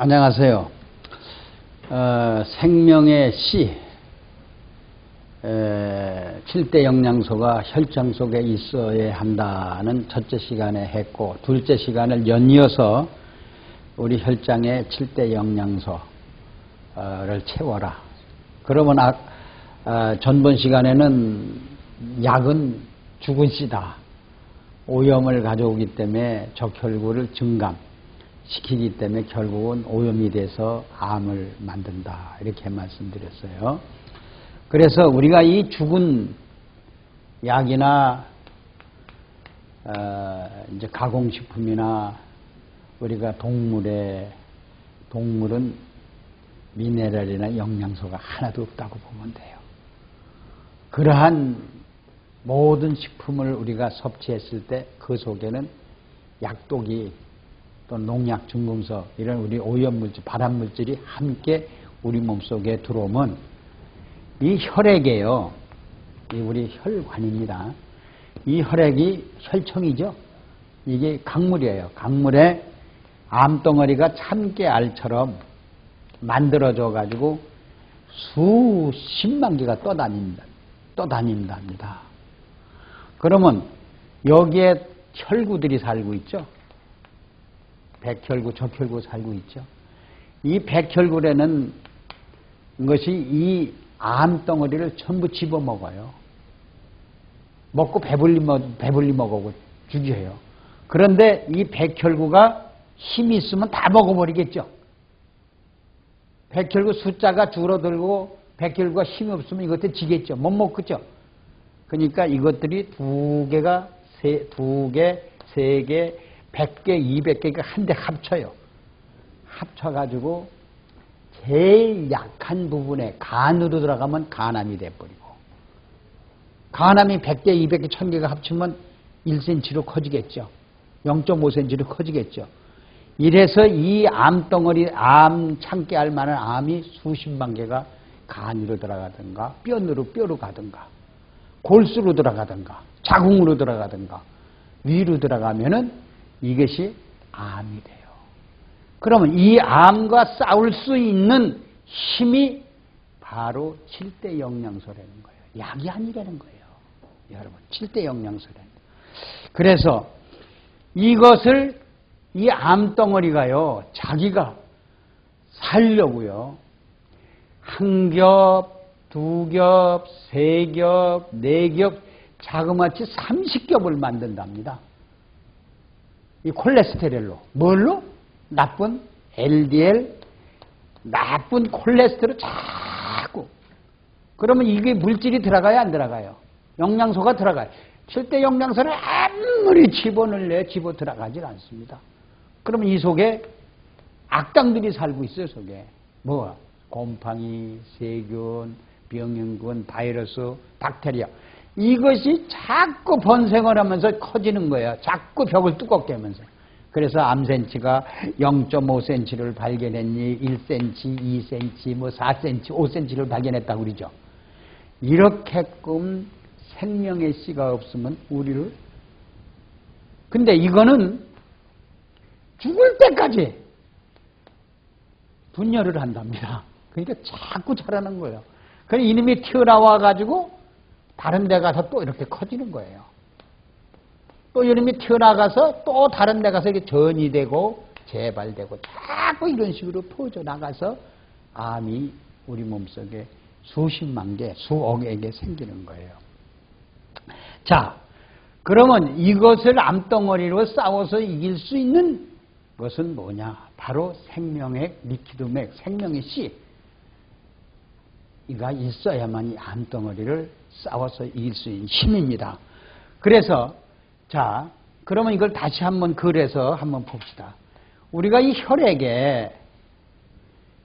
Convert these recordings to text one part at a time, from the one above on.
안녕하세요. 어, 생명의 씨, 에, 7대 영양소가 혈장 속에 있어야 한다는 첫째 시간에 했고, 둘째 시간을 연이어서 우리 혈장에 7대 영양소를 채워라. 그러면 아, 아, 전번 시간에는 약은 죽은 씨다. 오염을 가져오기 때문에 적혈구를 증감. 시키기 때문에 결국은 오염이 돼서 암을 만든다. 이렇게 말씀드렸어요. 그래서 우리가 이 죽은 약이나 어, 이제 가공식품이나 우리가 동물의 동물은 미네랄이나 영양소가 하나도 없다고 보면 돼요. 그러한 모든 식품을 우리가 섭취했을 때 그 속에는 약독이 또 농약, 중금속 이런 우리 오염물질, 발암물질이 함께 우리 몸속에 들어오면 이 혈액에요. 이 우리 혈관입니다. 이 혈액이 혈청이죠. 이게 강물이에요. 강물에 암덩어리가 참깨 알처럼 만들어져 가지고 수십만 개가 떠다닙니다. 떠다닌답니다. 그러면 여기에 혈구들이 살고 있죠. 백혈구, 적혈구 살고 있죠. 이 백혈구라는 것이 이 암덩어리를 전부 집어먹어요. 먹고 배불리, 먹, 배불리 먹고 죽여요. 그런데 이 백혈구가 힘이 있으면 다 먹어버리겠죠. 백혈구 숫자가 줄어들고 백혈구가 힘이 없으면 이것들 지겠죠. 못 먹겠죠. 그러니까 이것들이 두 개가 세, 두 개, 세 개, 100개, 200개가 한데 합쳐요. 합쳐가지고 제일 약한 부분에 간으로 들어가면 간암이 돼버리고 간암이 100개, 200개, 1000개가 합치면 1cm로 커지겠죠. 0.5cm로 커지겠죠. 이래서 이 암덩어리, 암, 참깨 알 만한 암이 수십만 개가 간으로 들어가든가 뼈로 뼈로 가든가 골수로 들어가든가 자궁으로 들어가든가 위로 들어가면은 이것이 암이 돼요. 그러면 이 암과 싸울 수 있는 힘이 바로 7대 영양소라는 거예요. 약이 아니라는 거예요. 여러분, 7대 영양소라는. 그래서 이것을 이 암덩어리가요, 자기가 살려고요. 한 겹, 두 겹, 세 겹, 네 겹, 자그마치 30겹을 만든답니다. 이 콜레스테롤로. 뭘로? 나쁜 LDL, 나쁜 콜레스테롤 자꾸. 그러면 이게 물질이 들어가요, 안 들어가요? 영양소가 들어가요. 7대 영양소를 아무리 집어넣을 래 집어 들어가질 않습니다. 그러면 이 속에 악당들이 살고 있어요, 속에. 뭐? 곰팡이, 세균, 병균, 바이러스, 박테리아. 이것이 자꾸 번생을 하면서 커지는 거예요. 자꾸 벽을 두껍게 하면서. 그래서 암센치가 0.5cm를 발견했니, 1cm, 2cm, 뭐 4cm, 5cm를 발견했다고 그러죠. 이렇게끔 생명의 씨가 없으면 우리를 근데 이거는 죽을 때까지 분열을 한답니다. 그러니까 자꾸 자라는 거예요. 그래 이놈이 튀어나와 가지고 다른 데 가서 또 이렇게 커지는 거예요. 또 이놈이 튀어나가서 또 다른 데 가서 이렇게 전이 되고 재발되고 자꾸 이런 식으로 퍼져 나가서 암이 우리 몸속에 수십만 개, 수억에 게 생기는 거예요. 자, 그러면 이것을 암덩어리로 싸워서 이길 수 있는 것은 뭐냐? 바로 생명의 리퀴드맥, 생명의 씨. 이가 있어야만 이 암덩어리를 싸워서 이길 수 있는 힘입니다. 그래서 자 그러면 이걸 다시 한번 그래서 한번 봅시다. 우리가 이 혈액에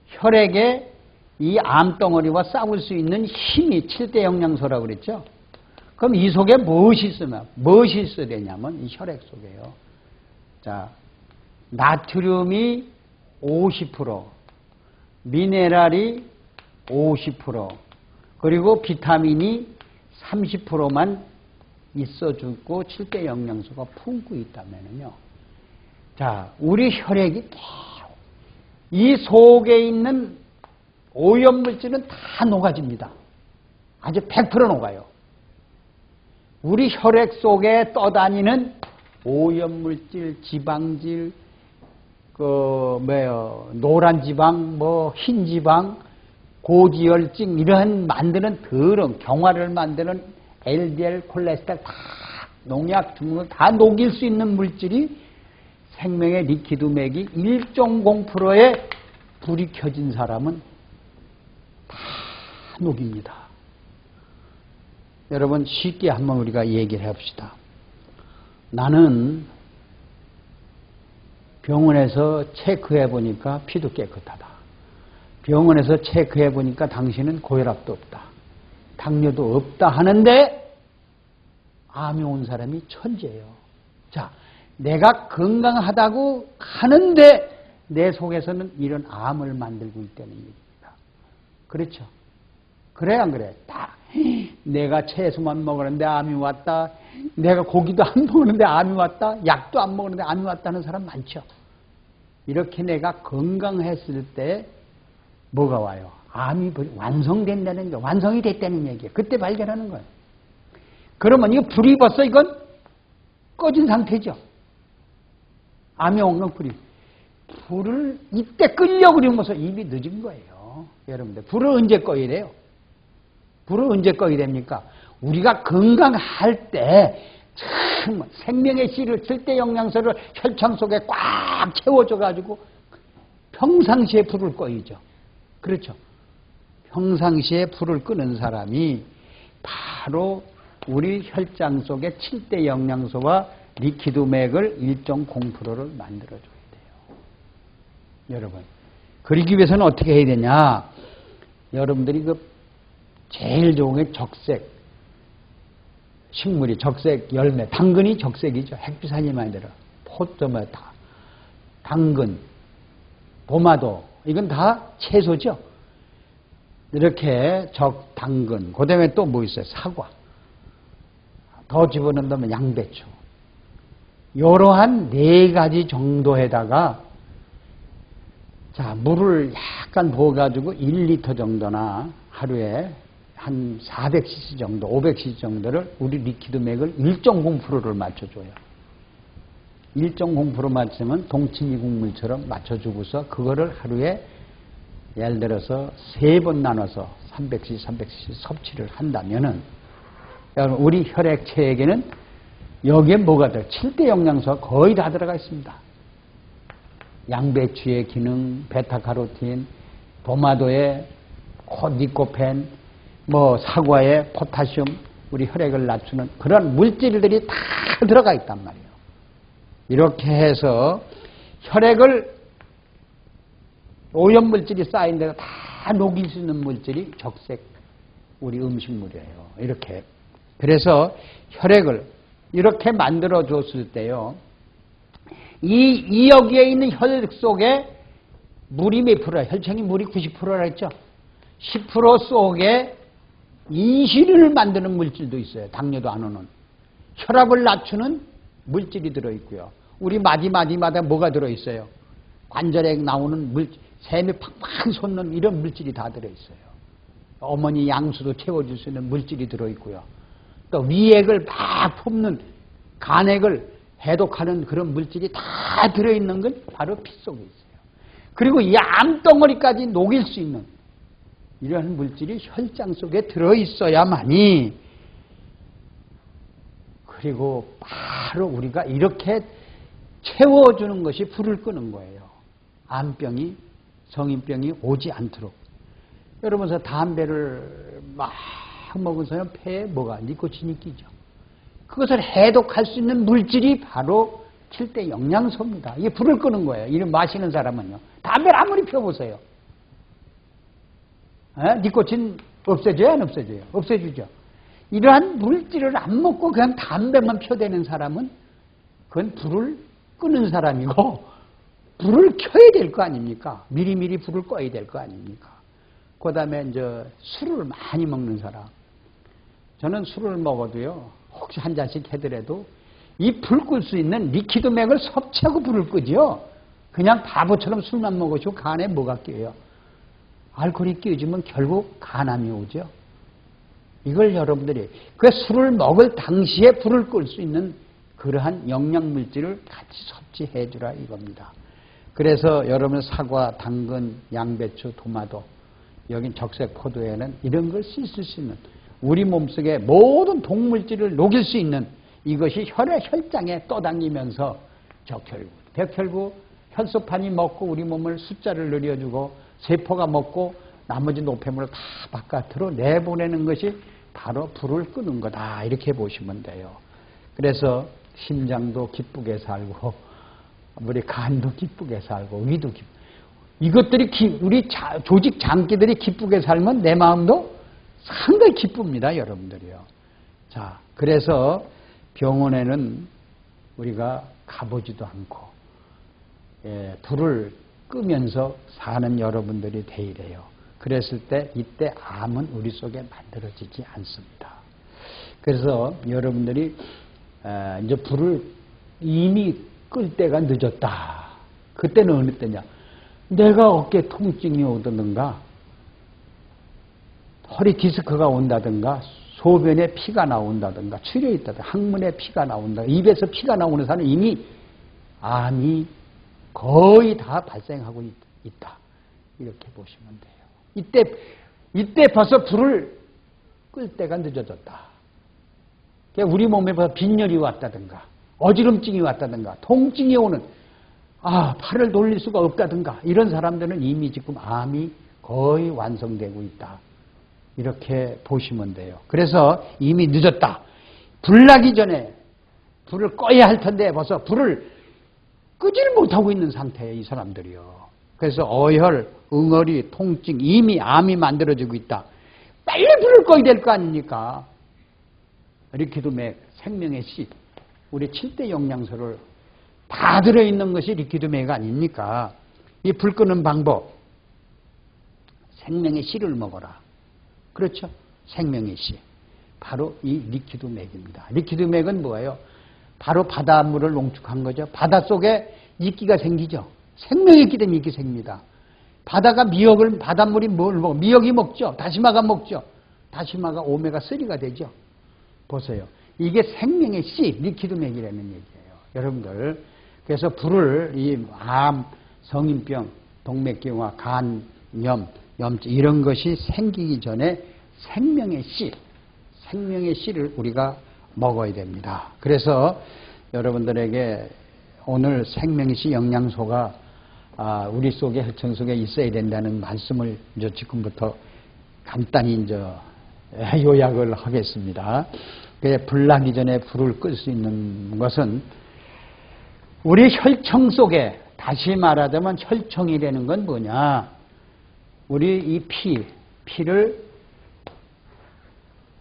혈액에 이 암덩어리와 싸울 수 있는 힘이 7대 영양소라고 그랬죠. 그럼 이 속에 무엇이 있으면 무엇이 있어야 되냐면 이 혈액 속에요. 자 나트륨이 50%, 미네랄이 50%, 그리고 비타민이 30%만 있어주고 7대 영양소가 품고 있다면요. 자, 우리 혈액이 이 속에 있는 오염물질은 다 녹아집니다. 아주 100% 녹아요. 우리 혈액 속에 떠다니는 오염물질, 지방질, 그, 뭐요, 노란 지방, 뭐, 흰 지방, 고지혈증, 이러한 만드는 더러운 경화를 만드는 LDL, 콜레스테롤 다 농약 등을 다 녹일 수 있는 물질이 생명의 리퀴드 맥이 1.0%의 불이 켜진 사람은 다 녹입니다. 여러분 쉽게 한번 우리가 얘기를 해봅시다. 나는 병원에서 체크해 보니까 피도 깨끗하다. 병원에서 체크해 보니까 당신은 고혈압도 없다. 당뇨도 없다 하는데 암이 온 사람이 천재예요. 자, 내가 건강하다고 하는데 내 속에서는 이런 암을 만들고 있다는 얘기입니다. 그렇죠? 그래 안 그래? 다 내가 채소만 먹었는데 암이 왔다. 내가 고기도 안 먹었는데 암이 왔다. 약도 안 먹었는데 암이 왔다는 사람 많죠. 이렇게 내가 건강했을 때 뭐가 와요? 암이 완성된다는 게 완성이 됐다는 얘기예요. 그때 발견하는 거예요. 그러면 이거 불이 벌써 이건 꺼진 상태죠. 암이 온건 불이. 불을 이때 끌려고 것은 이미 늦은 거예요. 여러분들. 불을 언제 꺼야 돼요? 불을 언제 꺼야 됩니까? 우리가 건강할 때, 참, 생명의 씨를, 절대 영양소를 혈창 속에 꽉 채워줘가지고 평상시에 불을 꺼이죠. 그렇죠. 평상시에 불을 끄는 사람이 바로 우리 혈장 속에 7대 영양소와 리퀴드 맥을 1.0%를 만들어줘야 돼요. 여러분. 그러기 위해서는 어떻게 해야 되냐? 여러분들이 그 제일 좋은 게 적색. 식물이 적색 열매. 당근이 적색이죠. 핵비산이 만들어. 포점에 다. 당근, 도마도. 이건 다 채소죠. 이렇게 적, 당근. 그 다음에 또 뭐 있어요? 사과. 더 집어넣는다면 양배추. 이러한 네 가지 정도에다가 자 물을 약간 부어가지고 1리터 정도나 하루에 한 400cc 정도, 500cc 정도를 우리 리퀴드 맥을 1.0%를 맞춰줘요. 1.0% 맞추면 동치미 국물처럼 맞춰주고서 그거를 하루에 예를 들어서 세 번 나눠서 300cc, 300cc 섭취를 한다면은 우리 혈액체에게는 여기에 뭐가 들어? 7대 영양소가 거의 다 들어가 있습니다. 양배추의 기능, 베타카로틴, 도마도의 니코펜, 뭐 사과의 포타슘, 우리 혈액을 낮추는 그런 물질들이 다 들어가 있단 말이에요. 이렇게 해서 혈액을 오염물질이 쌓인 데가 다 녹일 수 있는 물질이 적색 우리 음식물이에요. 이렇게. 그래서 혈액을 이렇게 만들어 줬을 때요. 이, 이 여기에 있는 혈액 속에 물이 몇 프로야? 혈청이 물이 90%라 했죠? 10% 속에 인슐린을 만드는 물질도 있어요. 당뇨도 안 오는. 혈압을 낮추는 물질이 들어있고요. 우리 마디마디마다 뭐가 들어있어요? 관절에 나오는 물, 샘이 팍팍 솟는 이런 물질이 다 들어있어요. 어머니 양수도 채워줄 수 있는 물질이 들어있고요. 또 위액을 막 품는 간액을 해독하는 그런 물질이 다 들어있는 건 바로 피 속에 있어요. 그리고 이 암덩어리까지 녹일 수 있는 이러한 물질이 혈장 속에 들어있어야만이 그리고 바로 우리가 이렇게 채워주는 것이 불을 끄는 거예요. 암병이 성인병이 오지 않도록. 여러분, 저 담배를 막 먹은 사람 폐에 뭐가 니코틴이 끼죠. 그것을 해독할 수 있는 물질이 바로 7대 영양소입니다. 이게 불을 끄는 거예요. 이를 마시는 사람은요. 담배를 아무리 펴보세요. 에? 니코틴 없애줘요? 안 없애줘요? 없애주죠. 이러한 물질을 안 먹고 그냥 담배만 펴대는 사람은 그건 불을 끄는 사람이고 불을 켜야 될 거 아닙니까? 미리미리 불을 꺼야 될 거 아닙니까? 그 다음에 이제 술을 많이 먹는 사람. 저는 술을 먹어도요, 혹시 한 잔씩 해더라도 이 불 끌 수 있는 리퀴드 맥을 섭취하고 불을 끄죠. 그냥 바보처럼 술만 먹으시고 간에 뭐가 끼어요? 알코올이 끼어지면 결국 간암이 오죠. 이걸 여러분들이 그 술을 먹을 당시에 불을 끌 수 있는 그러한 영양물질을 같이 섭취해 주라 이겁니다. 그래서 여러분 사과, 당근, 양배추, 토마토 여긴 적색 포도에는 이런 걸 씻을 수 있는 우리 몸속에 모든 동물질을 녹일 수 있는 이것이 혈의 혈장에 떠당기면서 적혈구, 백혈구, 혈소판이 먹고 우리 몸을 숫자를 늘려주고 세포가 먹고 나머지 노폐물을 다 바깥으로 내보내는 것이 바로 불을 끄는 거다 이렇게 보시면 돼요. 그래서 심장도 기쁘게 살고 우리 간도 기쁘게 살고 위도 기쁘 이것들이 기, 우리 자, 조직 장기들이 기쁘게 살면 내 마음도 상당히 기쁩니다, 여러분들이요. 자, 그래서 병원에는 우리가 가보지도 않고 예, 불을 끄면서 사는 여러분들이 되이래요. 그랬을 때 이때 암은 우리 속에 만들어지지 않습니다. 그래서 여러분들이 에, 이제 불을 이미 끌 때가 늦었다. 그때는 어느 때냐? 내가 어깨 통증이 오든가, 허리 디스크가 온다든가, 소변에 피가 나온다든가, 출혈 있다든가, 항문에 피가 나온다, 입에서 피가 나오는 사람은 이미 암이 거의 다 발생하고 있, 다 이렇게 보시면 돼요. 이때, 이때 벌써 불을 끌 때가 늦어졌다. 우리 몸에 벌써 빈혈이 왔다든가, 어지럼증이 왔다든가, 통증이 오는, 아, 팔을 돌릴 수가 없다든가, 이런 사람들은 이미 지금 암이 거의 완성되고 있다. 이렇게 보시면 돼요. 그래서 이미 늦었다. 불 나기 전에 불을 꺼야 할 텐데 벌써 불을 끄지를 못하고 있는 상태예요, 이 사람들이요. 그래서 어혈, 응어리, 통증, 이미 암이 만들어지고 있다. 빨리 불을 꺼야 될거 아닙니까? 리퀴드맥, 생명의 씨, 우리 7대 영양소를 다 들어있는 것이 리퀴드맥 아닙니까? 이 불 끄는 방법, 생명의 씨를 먹어라. 그렇죠? 생명의 씨. 바로 이 리퀴드맥입니다. 리퀴드맥은 뭐예요? 바로 바닷물을 농축한 거죠. 바다 속에 이끼가 생기죠. 생명이 있기 때문에 이끼 생깁니다. 바다가 미역을, 바닷물이 뭘 먹어? 미역이 먹죠. 다시마가 먹죠. 다시마가 오메가 3가 되죠. 보세요. 이게 생명의 씨, 리퀴드맥이라는 얘기예요. 여러분들. 그래서 불을 이 암, 성인병, 동맥경화, 간염, 염증 이런 것이 생기기 전에 생명의 씨, 생명의 씨를 우리가 먹어야 됩니다. 그래서 여러분들에게 오늘 생명의 씨 영양소가 아, 우리 속에 혈청 속에 있어야 된다는 말씀을 이제 지금부터 간단히 이제 요약을 하겠습니다. 불 나기 전에 불을 끌 수 있는 것은 우리 혈청 속에 다시 말하자면 혈청이라는 건 뭐냐? 우리 이 피, 피를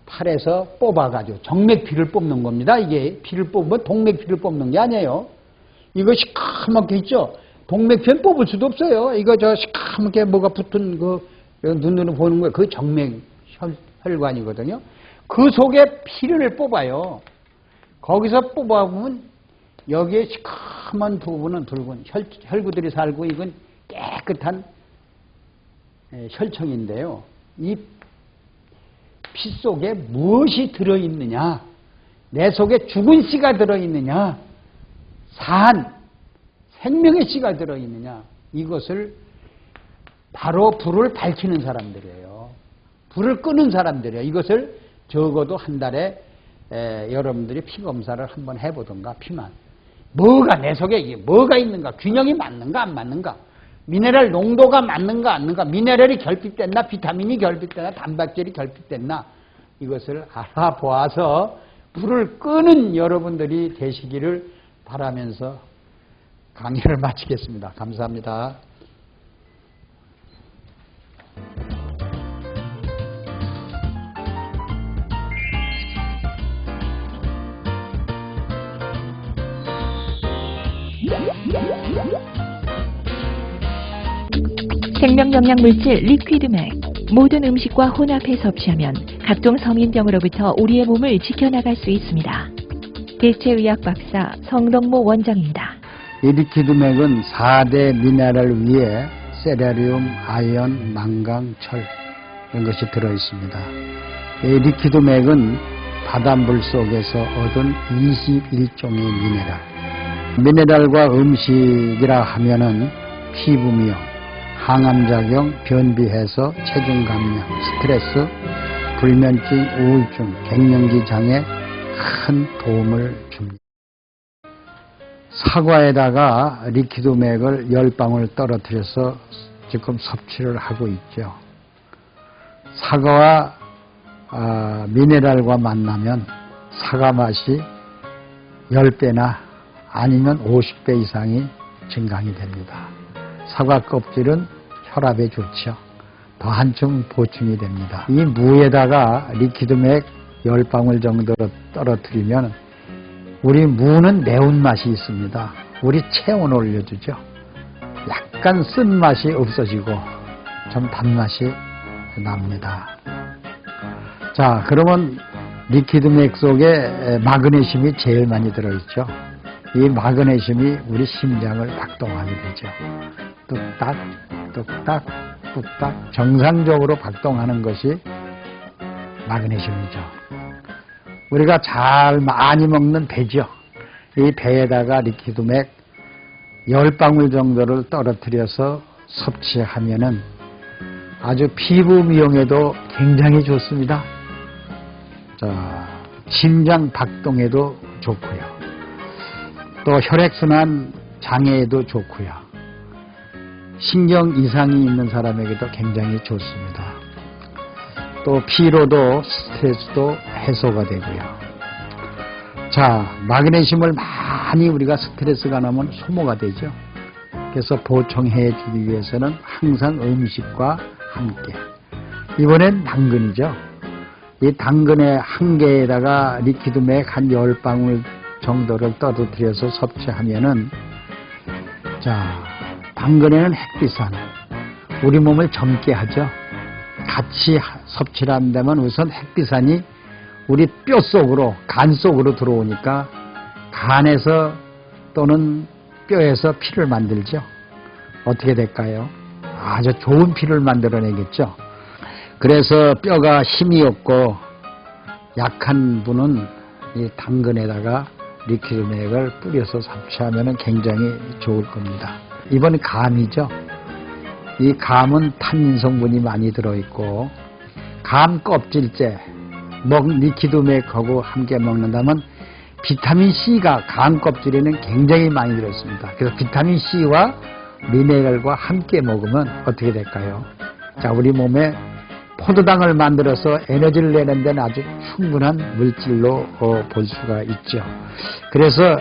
팔에서 뽑아가지고 정맥피를 뽑는 겁니다. 이게 피를 뽑으면 동맥피를 뽑는 게 아니에요. 이거 시커멓게 있죠? 동맥피는 뽑을 수도 없어요. 이거 저 시커멓게 뭐가 붙은 그 눈으로 보는 거예요. 그 정맥 혈, 관이거든요 그 속에 피를 뽑아요. 거기서 뽑아보면 여기에 시커먼 부분은 붉은 혈, 혈구들이 살고 이건 깨끗한 혈청인데요. 이 피 속에 무엇이 들어있느냐? 내 속에 죽은 씨가 들어있느냐? 산, 생명의 씨가 들어있느냐? 이것을 바로 불을 밝히는 사람들이에요. 불을 끄는 사람들이에요. 이것을 적어도 한 달에 에, 여러분들이 피 검사를 한번 해보던가 피만. 뭐가 내 속에 이게 뭐가 있는가? 균형이 맞는가 안 맞는가? 미네랄 농도가 맞는가 안 맞는가? 미네랄이 결핍됐나? 비타민이 결핍됐나? 단백질이 결핍됐나? 이것을 알아보아서 불을 끄는 여러분들이 되시기를 바라면서 강의를 마치겠습니다. 감사합니다. 생명영양물질 리퀴드맥 모든 음식과 혼합해 섭취하면 각종 성인병으로부터 우리의 몸을 지켜나갈 수 있습니다. 대체의학 박사 성덕모 원장입니다. 이 리퀴드맥은 4대 미네랄 위에 세라리움, 아연, 망강, 철 이런 것이 들어있습니다. 이 리퀴드맥은 바닷물 속에서 얻은 21종의 미네랄. 미네랄과 음식이라 하면은 피부 미용, 항암작용, 변비해소, 체중 감량, 스트레스, 불면증, 우울증, 갱년기 장애 큰 도움을. 사과에다가 리퀴드맥을 10방울 떨어뜨려서 지금 섭취를 하고 있죠. 사과와 아, 미네랄과 만나면 사과 맛이 10배나 아니면 50배 이상이 증강이 됩니다. 사과 껍질은 혈압에 좋죠. 더 한층 보충이 됩니다. 이 무에다가 리퀴드맥 10방울 정도 떨어뜨리면 우리 무는 매운맛이 있습니다. 우리 체온을 올려주죠. 약간 쓴맛이 없어지고 좀 단맛이 납니다. 자, 그러면 리퀴드맥 속에 마그네슘이 제일 많이 들어있죠. 이 마그네슘이 우리 심장을 박동하게 되죠. 뚝딱, 뚝딱, 뚝딱 정상적으로 박동하는 것이 마그네슘이죠. 우리가 잘 많이 먹는 배죠. 이 배에다가 리퀴드맥 10방울 정도를 떨어뜨려서 섭취하면은 아주 피부 미용에도 굉장히 좋습니다. 자, 심장 박동에도 좋고요. 또 혈액순환 장애에도 좋고요. 신경 이상이 있는 사람에게도 굉장히 좋습니다. 또 피로도 스트레스도 해소가 되고요. 자, 마그네슘을 많이 우리가 스트레스가 나면 소모가 되죠. 그래서 보충해 주기 위해서는 항상 음식과 함께. 이번엔 당근이죠. 이 당근의 한 개에다가 리퀴드맥 한 열방울 정도를 떨어뜨려서 섭취하면은 자, 당근에는 햇빛산 우리 몸을 젊게 하죠. 같이 하- 섭취를 한다면 우선 햇빛산이 우리 뼈 속으로, 간 속으로 들어오니까 간에서 또는 뼈에서 피를 만들죠. 어떻게 될까요? 아주 좋은 피를 만들어내겠죠. 그래서 뼈가 힘이 없고 약한 분은 이 당근에다가 리퀴드맥을 뿌려서 섭취하면 굉장히 좋을 겁니다. 이번 감이죠. 이 감은 탄닌 성분이 많이 들어있고 감 껍질째 먹 리퀴드맥하고 함께 먹는다면 비타민 C가 감 껍질에는 굉장히 많이 들어있습니다. 그래서 비타민 C와 미네랄과 함께 먹으면 어떻게 될까요? 자, 우리 몸에 포도당을 만들어서 에너지를 내는 데는 아주 충분한 물질로 어, 볼 수가 있죠. 그래서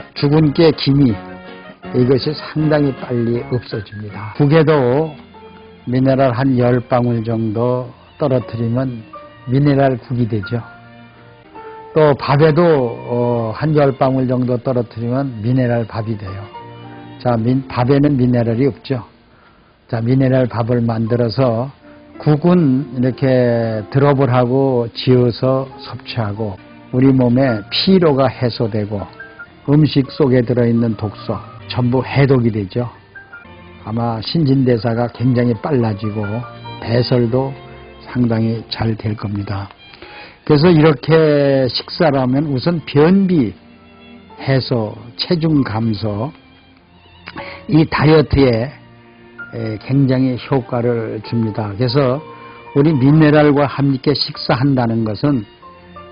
게 기미 이것이 상당히 빨리 없어집니다. 국에도 미네랄 한 10방울 정도 떨어뜨리면 미네랄 국이 되죠. 또 밥에도 어, 한 10방울 정도 떨어뜨리면 미네랄 밥이 돼요. 자, 민- 밥에는 미네랄이 없죠. 자, 미네랄 밥을 만들어서 국은 이렇게 드롭을 하고 지어서 섭취하고 우리 몸에 피로가 해소되고 음식 속에 들어있는 독소 전부 해독이 되죠. 아마 신진대사가 굉장히 빨라지고 배설도 상당히 잘 될 겁니다. 그래서 이렇게 식사를 하면 우선 변비 해소, 체중 감소, 이 다이어트에 에, 굉장히 효과를 줍니다. 그래서 우리 미네랄과 함께 식사한다는 것은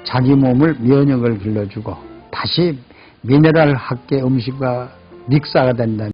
자기 몸을 면역을 길러주고 다시 미네랄 학계 음식과 믹사가 된다면